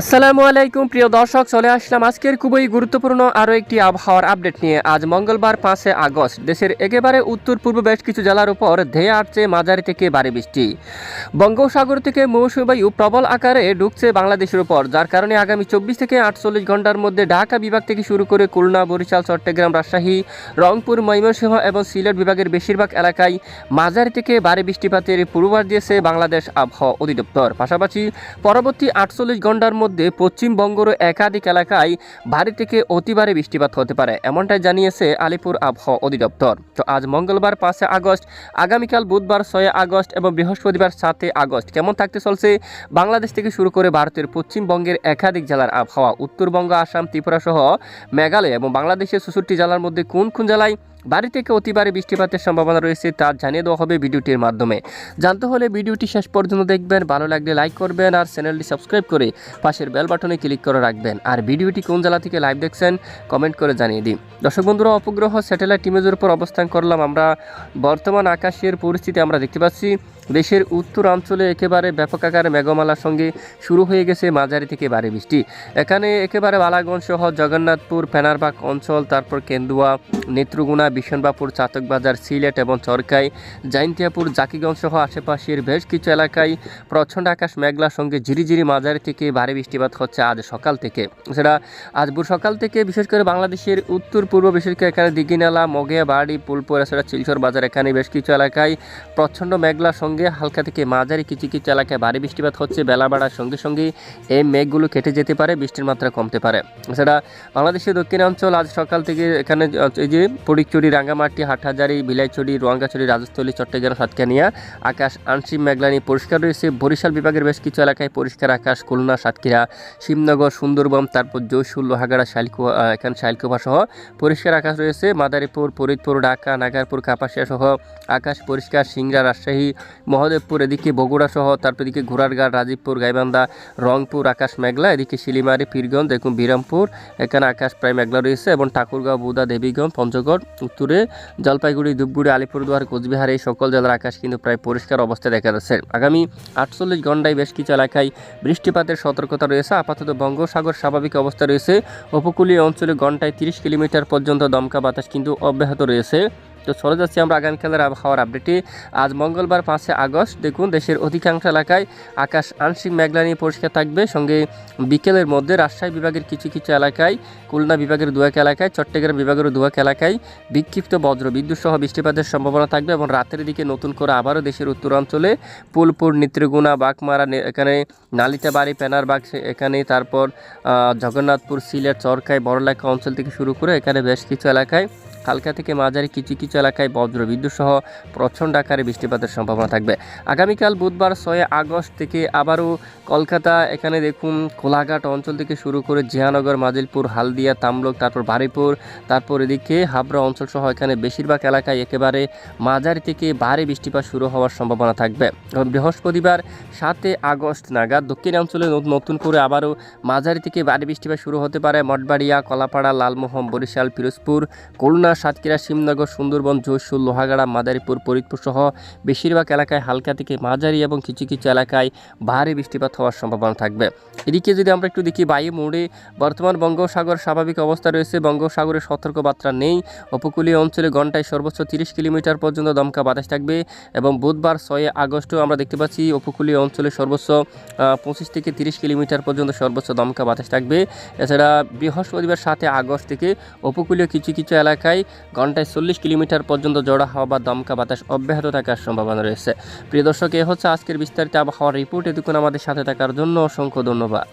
আসসালামু আলাইকুম, প্রিয় দর্শক, চলে আসলাম আজকের খুবই গুরুত্বপূর্ণ আরও একটি আবহাওয়ার আপডেট নিয়ে। আজ মঙ্গলবার পাঁচে আগস্ট, দেশের একেবারে উত্তর পূর্ব বেশ কিছু জেলার উপর ধেয়ে আসছে মাঝারি থেকে ভারী বৃষ্টি। বঙ্গোপসাগর থেকে মৌসুমী বায়ু প্রবল আকারে ঢুকছে বাংলাদেশের উপর, যার কারণে আগামী চব্বিশ থেকে আটচল্লিশ ঘণ্টার মধ্যে ঢাকা বিভাগ থেকে শুরু করে খুলনা, বরিশাল, চট্টগ্রাম, রাজশাহী, রংপুর, ময়মনসিংহ এবং সিলেট বিভাগের বেশিরভাগ এলাকায় মাঝারি থেকে ভারী বৃষ্টিপাতের পূর্বাভাস দিয়েছে বাংলাদেশ আবহাওয়া অধিদপ্তর। পাশাপাশি পরবর্তী আটচল্লিশ ঘণ্টার মধ্যে পশ্চিমবঙ্গের একাধিক এলাকায় ভারী থেকে অতি ভারী বৃষ্টিপাত হতে পারে। এমনটাই জানিয়েছে আলিপুর আবহাওয়া অধিদপ্তর। তো আজ মঙ্গলবার পাঁচে আগস্ট, আগামীকাল বুধবার ছয় আগস্ট এবং বৃহস্পতিবার সাতই আগস্ট কেমন থাকতে চলছে? বাংলাদেশ থেকে শুরু করে ভারতের পশ্চিমবঙ্গের একাধিক জেলার আবহাওয়া। উত্তরবঙ্গ, আসাম, ত্রিপুরা সহ মেঘালয় এবং বাংলাদেশের চৌষট্টি জেলার মধ্যে কোন কোন জেলায় বাড়ি থেকে অতিবারে বৃষ্টিপাতের সম্ভাবনা রয়েছে তা জানিয়ে দেওয়া হবে ভিডিওটির মাধ্যমে। জানতে হলে ভিডিওটি শেষ পর্যন্ত দেখবেন, ভালো লাগলে লাইক করবেন আর চ্যানেলটি সাবস্ক্রাইব করে পাশের বেল বাটনে ক্লিক করে রাখবেন। আর ভিডিওটি কোন জেলা থেকে লাইভ দেখছেন, কমেন্ট করে জানিয়ে দিন। দর্শক বন্ধুরা, অপগ্রহ স্যাটেলাইট ইমেজের উপর অবস্থান করলাম আমরা। বর্তমান আকাশের পরিস্থিতি আমরা দেখতে পাচ্ছি। দেশের উত্তরাঞ্চলে একেবারে ব্যাপক আকারে মেঘমালার সঙ্গে শুরু হয়ে গেছে মাঝারি থেকে ভারী বৃষ্টি। এখানে একেবারে বালাগঞ্জ সহ জগন্নাথপুর, ফেনারবাগ অঞ্চল, তারপর কেন্দুয়া নেত্রগুনা বিশনবাপুর চাতকবাজার, সিলেট এবং চরকাই, জাইন্তিয়াপুর জাকিগঞ্জ সহ আশেপাশের বেশ কিছু এলাকায় প্রচণ্ড আকাশ মেঘলার সঙ্গে ঝিরিঝিরি মাঝারি থেকে ভারী বৃষ্টিপাত হচ্ছে আজ সকাল থেকে। সেটা আজ ভোর সকাল থেকে বিশেষ করে বাংলাদেশের উত্তর পূর্ব, বিশেষ করে এখানে দিঘিনালা মগিয়া বাড়ি পুলপুর এছাড়া চিলচর বাজার, এখানে বেশ কিছু এলাকায় প্রচণ্ড মেঘলার সঙ্গে হালকা থেকে মাঝারি কিছু কিছু এলাকায় ভারী বৃষ্টিপাত হচ্ছে। বেলা বাড়ার সঙ্গে সঙ্গে এই মেঘগুলো কেটে যেতে পারে, বৃষ্টির মাত্রা কমতে পারে। এছাড়া বাংলাদেশের দক্ষিণাঞ্চল আজ সকাল থেকে এখানে, এই যে ফটিকচুরি রাঙ্গামাটি, হাটহাজারি, বিলাইচুরি রোয়াঙ্গাছড়ি রাজস্থলী, চট্টগ্রাম, সাতকানিয়া, আকাশ, আংশিক মেঘলানি পরিষ্কার রয়েছে। বরিশাল বিভাগের বেশ কিছু এলাকায় পরিষ্কার আকাশ, খুলনা, সাতক্ষীরা, শিবনগর, সুন্দরবন, তারপর জয়সুল লোহাগাড়া, শাইলকুয়া এখানে শাইলকুপা সহ পরিষ্কার আকাশ রয়েছে। মাদারীপুর, ফরিদপুর, ঢাকা, নাগারপুর, কাপাসিয়া সহ আকাশ পরিষ্কার। সিংড়া, রাজশাহী মহদেবপুর, এদিকে বগুড়া সহ তারপর এদিকে ঘোড়ারগাঁ রাজীবপুর, গাইবান্ধা, রংপুর, আকাশ মেঘলা, এদিকে শিলিমারি, পীরগঞ্জ, দেখুন বিরামপুর, এখানে আকাশ প্রায় মেঘলা রয়েছে এবং ঠাকুরগাঁও, বুদা, দেবীগঞ্জ, পঞ্চগড়, উত্তরে জলপাইগুড়ি, ধূপগুড়ি, আলিপুরদুয়ার, কোচবিহার এই সকল জেলার আকাশ কিন্তু প্রায় পরিষ্কার অবস্থায় দেখা যাচ্ছে। আগামী আটচল্লিশ ঘন্টায় বেশ কিছু এলাকায় বৃষ্টিপাতের সতর্কতা রয়েছে, আপাতত বঙ্গোসাগর স্বাভাবিক অবস্থা রয়েছে। উপকূলীয় অঞ্চলে ঘন্টায় তিরিশ কিলোমিটার পর্যন্ত দমকা বাতাস কিন্তু অব্যাহত রয়েছে। তো চলে যাচ্ছি আমরা আগামীকালের আবহাওয়ার আপডেটে। আজ মঙ্গলবার পাঁচে আগস্ট। দেখুন, দেশের অধিকাংশ এলাকায় আকাশ আংশিক মেঘলা নিয়ে পরিষ্কার থাকবে। সঙ্গে বিকেলের মধ্যে রাজশাহী বিভাগের কিছু কিছু এলাকায়, খুলনা বিভাগের দুয়াক এলাকায়, চট্টগ্রাম বিভাগের দুয়াক এলাকায় বিক্ষিপ্ত বজ্র বিদ্যুৎ সহ বৃষ্টিপাতের সম্ভাবনা থাকবে এবং রাতের দিকে নতুন করে আবারও দেশের উত্তরাঞ্চলে পুলপুর নেত্রগুনা বাঘমারা এখানে নালিতাবাড়ি, পেনারবাগ এখানে তারপর জগন্নাথপুর, সিলেট, চরকাই বড়লেখা অঞ্চল থেকে শুরু করে এখানে বেশ কিছু এলাকায় হালকা থেকে মাঝারি কিছু কিছু এলাকায় বজ্র বিদ্যুৎ সহ প্রচণ্ড আকারে বৃষ্টিপাতের সম্ভাবনা থাকবে। আগামীকাল বুধবার ছয় আগস্ট থেকে আবারও কলকাতা, এখানে দেখুন কোলাঘাট অঞ্চল থেকে শুরু করে জিয়ানগর, মাজিলপুর, হালদিয়া, তামলুক, তারপর বারিপুর, তারপর এদিকে হাবড়া অঞ্চল সহ এখানে বেশিরভাগ এলাকায় একেবারে মাঝারি থেকে ভারী বৃষ্টিপাত শুরু হওয়ার সম্ভাবনা থাকবে। বৃহস্পতিবার সাতে আগস্ট নাগাদ দক্ষিণাঞ্চলে নতুন করে আবারও মাঝারি থেকে ভারী বৃষ্টিপাত শুরু হতে পারে। মঠবাড়িয়া, কলাপাড়া, লালমোহন, বরিশাল, পিরোজপুর, খুলনা সাতক্ষীরা, শিবনগর, সুন্দরবন জয়সুর লোহাগাড়া, মাদারীপুর, ফরিদপুর সহ বেশিরভাগ এলাকায় হালকা থেকে মাঝারি এবং কিছু কিছু এলাকায় ভারী বৃষ্টিপাত হওয়ার সম্ভাবনা থাকবে। এদিকে যদি আমরা একটু দেখি বায়ু মোড়ে, বর্তমান বঙ্গোসাগর স্বাভাবিক অবস্থা রয়েছে। বঙ্গোসাগরে সতর্কবার্তা নেই। উপকূলীয় অঞ্চলে ঘন্টায় সর্বোচ্চ তিরিশ কিলোমিটার পর্যন্ত দমকা বাতাস থাকবে এবং বুধবার ছয় আগস্টও আমরা দেখতে পাচ্ছি উপকূলীয় অঞ্চলে সর্বোচ্চ পঁচিশ থেকে তিরিশ কিলোমিটার পর্যন্ত সর্বোচ্চ দমকা বাতাস থাকবে। এছাড়া বৃহস্পতিবার সাথে আগস্ট থেকে উপকূলীয় কিছু কিছু এলাকায় ঘন্টায় চল্লিশ কিলোমিটার পর্যন্ত জড়া হাওয়া বা দমকা বাতাস অব্যাহত থাকার সম্ভাবনা রয়েছে। প্রিয় দর্শক এ হচ্ছে আজকের বিস্তারিত আবহাওয়ার রিপোর্ট। এতক্ষণ আমাদের সাথে থাকার জন্য অসংখ্য ধন্যবাদ।